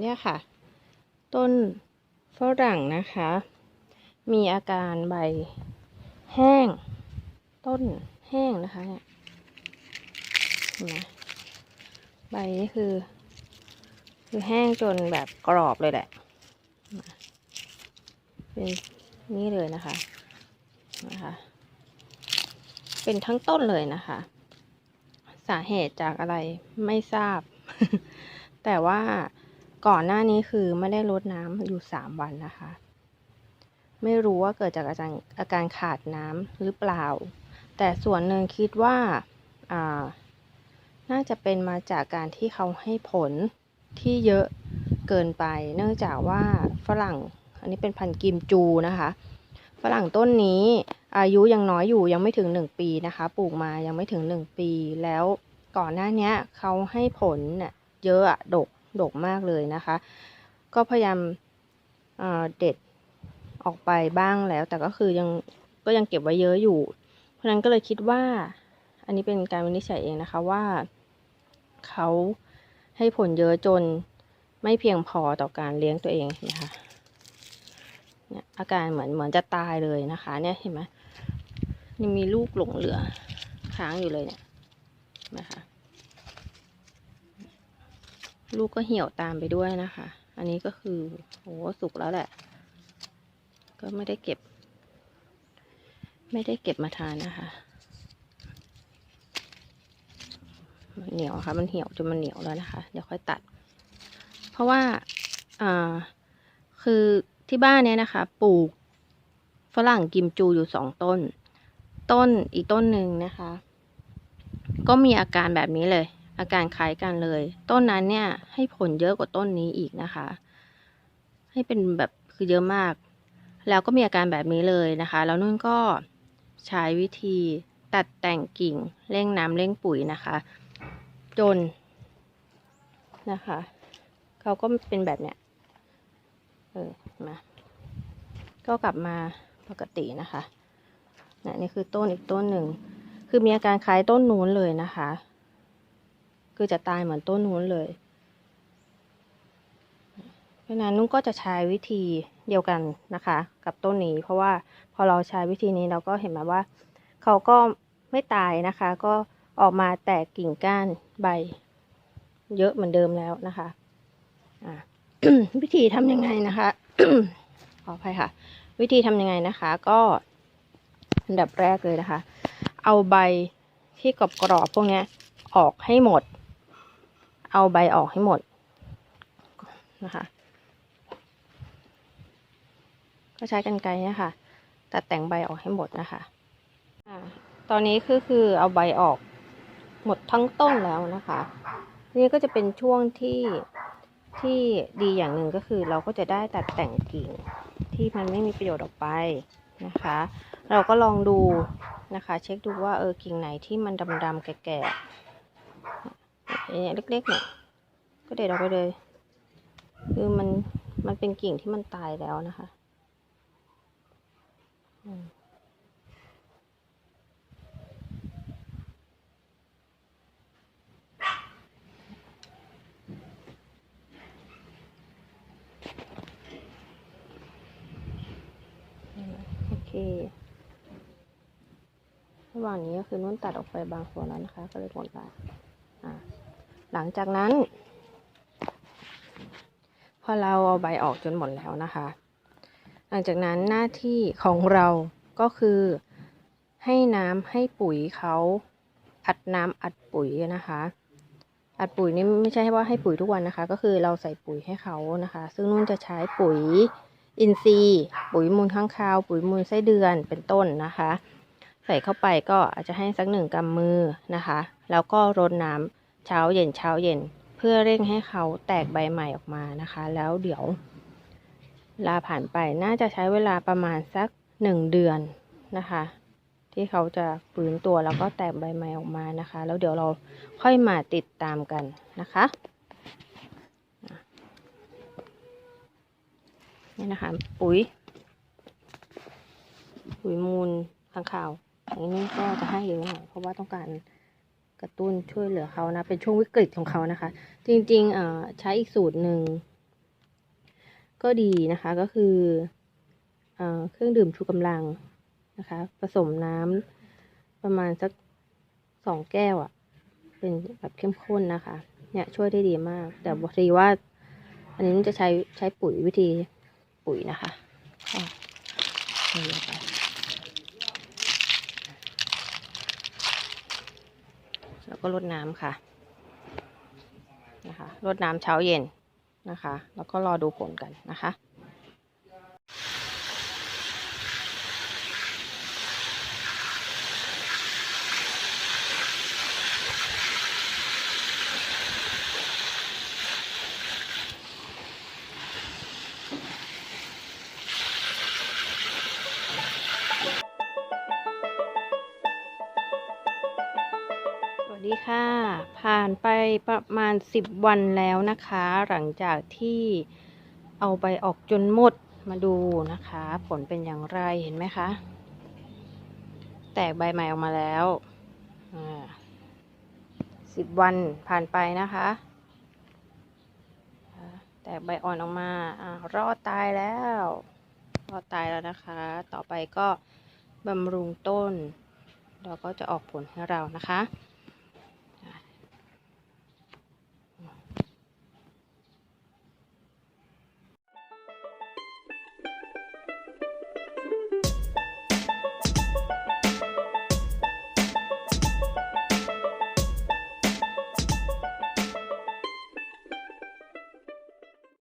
เนี่ยค่ะ ต้นฝรั่งนะคะ มีอาการใบแห้ง ต้นแห้งนะคะเนี่ยเห็นไหมใบนี่คือ คือแห้งจนแบบกรอบเลยแหละเป็นนี่เลยนะคะนะคะ เป็นทั้งต้นเลยนะคะ สาเหตุจากอะไรไม่ทราบ แต่ว่า ก่อนหน้านี้คือไม่ได้รดน้ำอยู่สามวันนะคะ ไม่รู้ว่าเกิดจากอาการอาการขาดน้ำหรือเปล่า แต่ส่วนหนึ่งคิดว่าอ่าน่าจะเป็นมาจากการที่เขาให้ผลที่เยอะเกินไป เนื่องจากว่าฝรั่ง อันนี้เป็นพันธุ์กิมจูนะคะ ฝรั่งต้นนี้อายุยังน้อยอยู่ยังไม่ถึงหนึ่งปีนะคะ ปลูกมายังไม่ถึงหนึ่งปีแล้วก่อนหน้านี้เขาให้ผลเนี่ยเยอะอะดก ดกมากเลยนะคะ ก็พยายามเเด็ดออกไปบ้างแล้ว แต่ก็คือยังก็ยังเก็บไว้เยอะอยู่ เพราะนั้นก็เลยคิดว่า อันนี้เป็นการวินิจฉัยเองนะคะว่าเขาให้ผลเยอะจนไม่เพียงพอต่อการเลี้ยงตัวเองนะคะเนี่ยอาการเหมือนเหมือนจะตายเลยนะคะ เนี่ยเห็นไหมนี่มีลูกหลงเหลือค้างอยู่เลยเนี่ยนะคะ ลูกก็เหี่ยวตามไปด้วยนะคะ อันนี้ก็คือโหสุกแล้วแหละ ก็ไม่ได้เก็บ ไม่ได้เก็บมาทานนะคะมันเหนียวค่ะ มันเหี่ยวจนมันเหนียวแล้วนะคะ เดี๋ยวค่อยตัด เพราะว่าอ่าคือที่บ้านเนี้ยนะคะ ปลูกฝรั่งกิมจูอยู่สองต้น ต้นอีกต้นหนึ่งนะคะ ก็มีอาการแบบนี้เลย อาการคล้ายกันเลย ต้นนั้นเนี่ยให้ผลเยอะกว่าต้นนี้อีกนะคะ ให้เป็นแบบคือเยอะมาก แล้วก็มีอาการแบบนี้เลยนะคะ แล้วนุ่นก็ใช้วิธีตัดแต่งกิ่งเร่งน้ำเร่งปุ๋ยนะคะ จนนะคะเขาก็เป็นแบบเนี้ยเออมาก็กลับมาปกตินะคะนี่คือต้นอีกต้นหนึ่ง คือมีอาการคล้ายต้นนู้นเลยนะคะ คือจะตายเหมือนต้นนู้นเลย เพราะนั้นนุ่นก็จะใช้วิธีเดียวกันนะคะ กับต้นนี้ เพราะว่าพอเราใช้วิธีนี้เราก็เห็นไหมว่า เขาก็ไม่ตายนะคะ ก็ออกมาแตกกิ่งก้านใบ เยอะเหมือนเดิมแล้วนะคะอ่าวิธีทำยังไงนะคะขออภัยค่ะ วิธีทำยังไงนะคะ ก็อันดับแรกเลยนะคะ เอาใบที่กรอบกรอบๆพวกนี้ออกให้หมด เอาใบออกให้หมดนะคะ ก็ใช้กันไกรเนี่ยค่ะ ตัดแต่งใบออกให้หมดนะคะอ่าตอนนี้คือคือเอาใบออกหมดทั้งต้นแล้วนะคะ นี่ก็จะเป็นช่วงที่ที่ดีอย่างหนึ่งก็คือ เราก็จะได้ตัดแต่งกิ่งที่มันไม่มีประโยชน์ออกไปนะคะ เราก็ลองดูนะคะ เช็คดูว่าเออกิ่งไหนที่มันดำๆแก่ๆ เนี่ยเล็กๆเนี่ยก็เด็ดออกไปเลย คือมันมันเป็นกิ่งที่มันตายแล้วนะคะโอเคระหว่างนี้ก็คือนุ่นตัดออกไปบางส่วนแล้วนะคะ ก็เลยหมดละ หลังจากนั้น พอเราเอาใบออกจนหมดแล้วนะคะ หลังจากนั้นหน้าที่ของเราก็คือ ให้น้ำให้ปุ๋ยเขาอัดน้ำอัดปุ๋ยนะคะ อัดปุ๋ยนี่ไม่ใช่ว่าให้ปุ๋ยทุกวันนะคะ ก็คือเราใส่ปุ๋ยให้เขานะคะ ซึ่งนุ่นจะใช้ปุ๋ยอินทรีย์ปุ๋ยมูลข้างคาว ปุ๋ยมูลไส้เดือนเป็นต้นนะคะ ใส่เข้าไปก็อาจจะให้สักหนึ่งกำมือนะคะ แล้วก็รดน้ำ เช้าเย็นเช้าเย็น เพื่อเร่งให้เขาแตกใบใหม่ออกมานะคะ แล้วเดี๋ยวเวลาผ่านไปน่าจะใช้เวลาประมาณสักหนึ่งเดือนนะคะ ที่เขาจะฟื้นตัวแล้วก็แตกใบใหม่ออกมานะคะ แล้วเดี๋ยวเราค่อยมาติดตามกันนะคะอะนี่นะคะ ปุ๋ย ปุ๋ยมูลข้างข่าวอันนี้ก็จะให้เยอะหน่อยเพราะว่าต้องการ กระตุ้นช่วยเหลือเขานะ เป็นช่วงวิกฤตของเขานะคะ จริงๆเออใช้อีกสูตรหนึ่ง ก็ดีนะคะก็คือเออเครื่องดื่มชูกำลังนะคะ ผสมน้ำประมาณสักสองแก้วอะ่ะ เป็นแบบเข้มข้นนะคะ เนี่ยช่วยได้ดีมาก แต่บอกทีว่า อันนี้จะใช้ใช้ปุ๋ยวิธีปุ๋ยนะคะก็ใส่ลงไป แล้วก็รดน้ำค่ะนะคะรดน้ำเช้าเย็นนะคะ แล้วก็รอดูผลกันนะคะ วัสดีค่ะ ผ่านไปประมาณ 10 วันแล้วนะคะ หลังจากที่เอาไปออกจนหมดมาดูนะคะ ผลเป็นอย่างไรเห็นไหมคะ แตกใบใหม่ออกมาแล้วสิบวันผ่านไปนะคะ แตกใบอ่อนออกมาอารอดตายแล้ว รอดตายแล้วนะคะ ต่อไปก็บำรุงต้นเราก็จะออกผลให้เรานะคะ